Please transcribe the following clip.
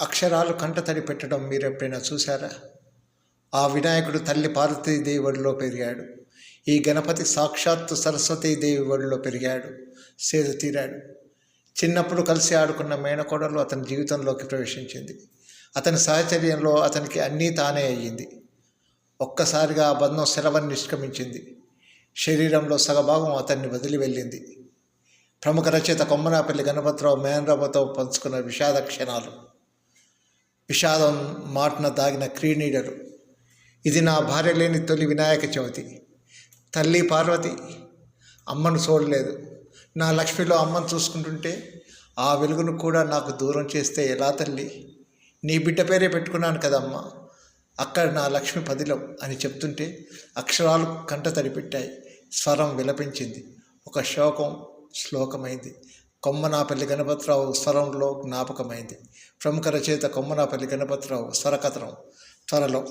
అక్షరాలు కంటతడి పెట్టడం మీరు ఎప్పుడైనా చూసారా ఆ వినాయకుడు తల్లి పార్వతీదేవి ఒడిలో పెరిగాడు. ఈ గణపతి సాక్షాత్తు సరస్వతీదేవి ఒడిలో పెరిగాడు. సేద తీరాడు. చిన్నప్పుడు కలిసి ఆడుకున్న మేనకోడలు అతని జీవితంలోకి ప్రవేశించింది. అతని సాహచర్యంలో అతనికి అన్నీ తానే అయ్యింది. ఒక్కసారిగా ఆ బంధం సెలవని నిష్క్రమించింది. శరీరంలో సగభాగం అతన్ని వదిలి వెళ్ళింది. ప్రముఖ రచయిత కొమ్మనాపల్లి గణపతిరావు మేనరావుతో పంచుకున్న విషాద క్షణాలు. విషాదం మాటన దాగిన క్రీడీడరు ఇది నా భార్య లేని తొలి వినాయక చవితి. తల్లి పార్వతి అమ్మను చూడలేదు. నా లక్ష్మిలో అమ్మను చూసుకుంటుంటే ఆ వెలుగును కూడా నాకు దూరం చేస్తే ఎలా తల్లి? నీ బిడ్డ పేరే పెట్టుకున్నాను కదమ్మా. అక్కడ నా లక్ష్మి పదిలం అని చెప్తుంటే అక్షరాలు కంట తడిపెట్టాయి. స్వరం విలపించింది. ఒక శోకం శ్లోకమైంది. కొమ్మనాపల్లి గణపతిరావు స్వరంలో జ్ఞాపకమైంది. ప్రముఖ రచయిత కొమ్మనాపల్లి గణపతిరావు స్వరకథనం త్వరలో